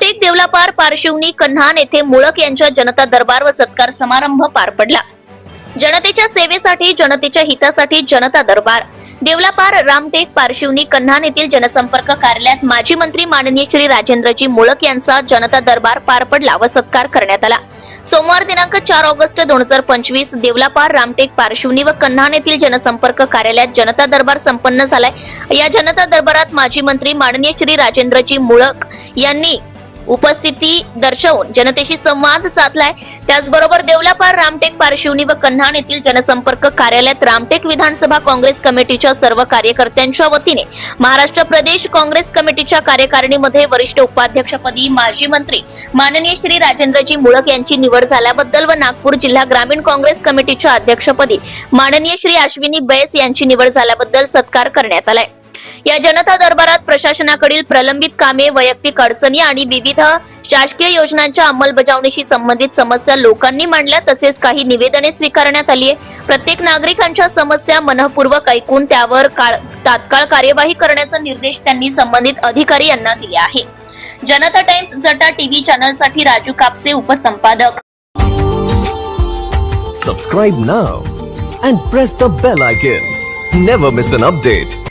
देवलापार पारशिवनी कन्हान येथे मुळक यांच्या जनता दरबार व सत्कार समारंभ पार पडला. जनतेच्या सेवेसाठी जनतेच्या हितासाठी जनता दरबार. देवलापार रामटेक पारशिवनी कन्हान येथील जनसंपर्क कार्यालयात माजी मंत्री माननीय श्री राजेंद्रजी मुळक यांचा जनता दरबार पार पडला व सत्कार करण्यात आला. सोमवार दिनांक चार ऑगस्ट दोन हजार पंचवीस देवलापार रामटेक पारशिवनी व कन्हान येथील जनसंपर्क कार्यालयात जनता दरबार संपन्न झालाय. या जनता दरबारात माजी मंत्री माननीय श्री राजेंद्रजी मुळक यांनी उपस्थिती दर्शवून जनतेशी संवाद साधलाय. त्याचबरोबर देवलापार रामटेक पारशिवनी व कन्हाण येथील जनसंपर्क कार्यालयात रामटेक विधानसभा काँग्रेस कमिटीच्या सर्व कार्यकर्त्यांच्या वतीने महाराष्ट्र प्रदेश काँग्रेस कमिटीच्या कार्यकारिणीमध्ये वरिष्ठ उपाध्यक्षपदी माजी मंत्री माननीय श्री राजेंद्रजी मुळक यांची निवड झाल्याबद्दल व नागपूर जिल्हा ग्रामीण काँग्रेस कमिटीच्या अध्यक्षपदी माननीय श्री अश्विनी बैस यांची निवड झाल्याबद्दल सत्कार करण्यात आलाय. या जनता दरबारात प्रशासनाकडील प्रलंबित कामे वैयक्तिक अडचणी आणि विविध शासकीय योजनांच्या अंमलबजावणीशी संबंधित समस्या लोकांनी मांडल्या. तसेच काही निवेदने स्वीकारण्यात आली आहे. प्रत्येक नागरिकांच्या समस्या मनपूर्वक ऐकून त्यावर काळ- तात्काळ कार्यवाही करण्याचा निर्देश त्यांनी संबंधित अधिकारी यांना दिले आहे. जनता टाइम्स जटा टीव्ही चॅनलसाठी राजू कापसे उपसंपादक. Subscribe now and press the bell icon never miss an update